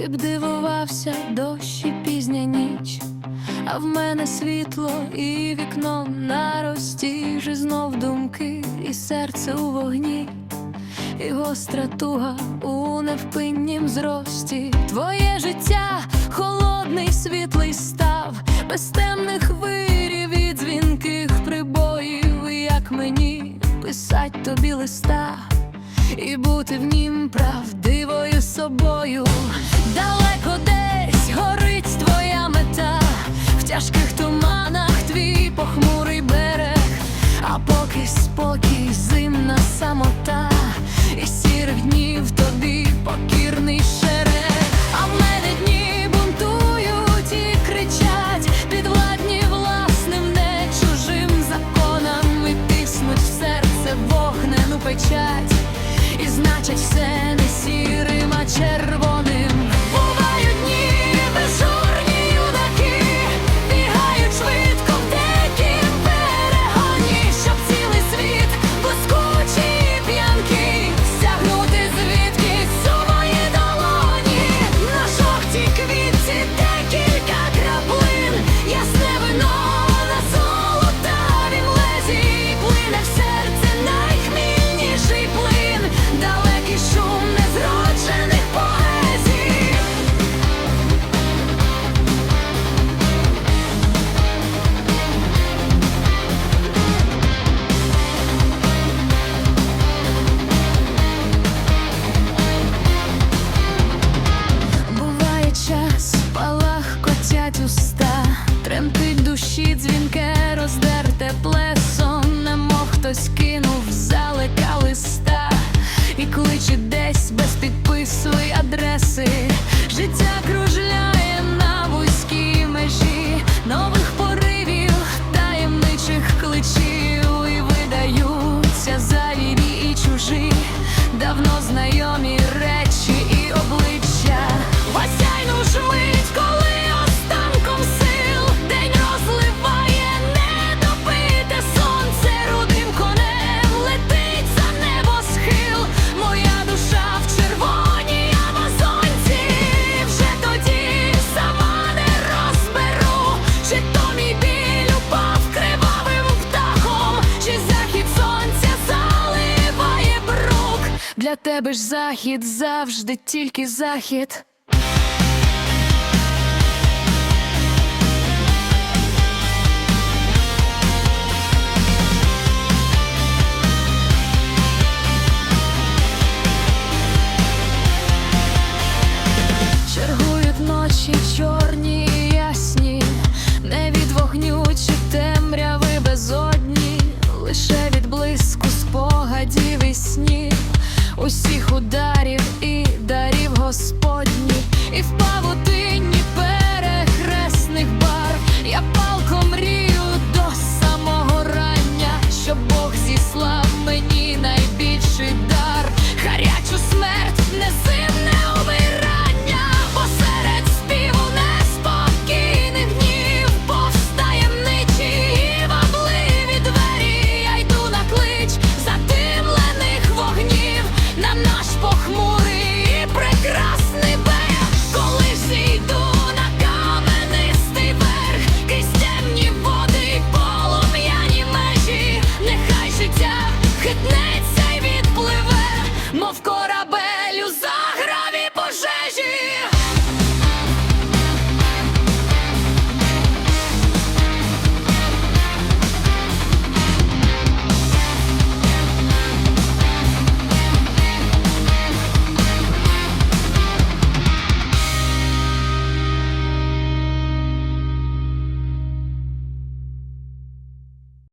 Ти б дивувався дощ пізня ніч, а в мене світло і вікно на рості, Же знов думки, і серце у вогні, і гостра туга у невпиннім зрості. Твоє життя холодний, світлий став, без темних вирів і дзвінких прибоїв, як мені писать тобі листа. І бути в нім правдивою собою. Далеко десь горить твоя мета, в тяжких туманах твій похмурий берег, а поки спокій, зимна самота, і сірих днів тобі покірний шерег. А в дні бунтують і кричать, підвладні власним, не чужим законам, і тиснуть в серце вогнену печать, і значить все хтось кинув Для тебе ж захід завжди тільки захід. Чергують ночі чорні ясні, не від вогню чи темряви безодні, лише від блиску спогадів і снів усіх ударів і дарів Господні, і впав у ти.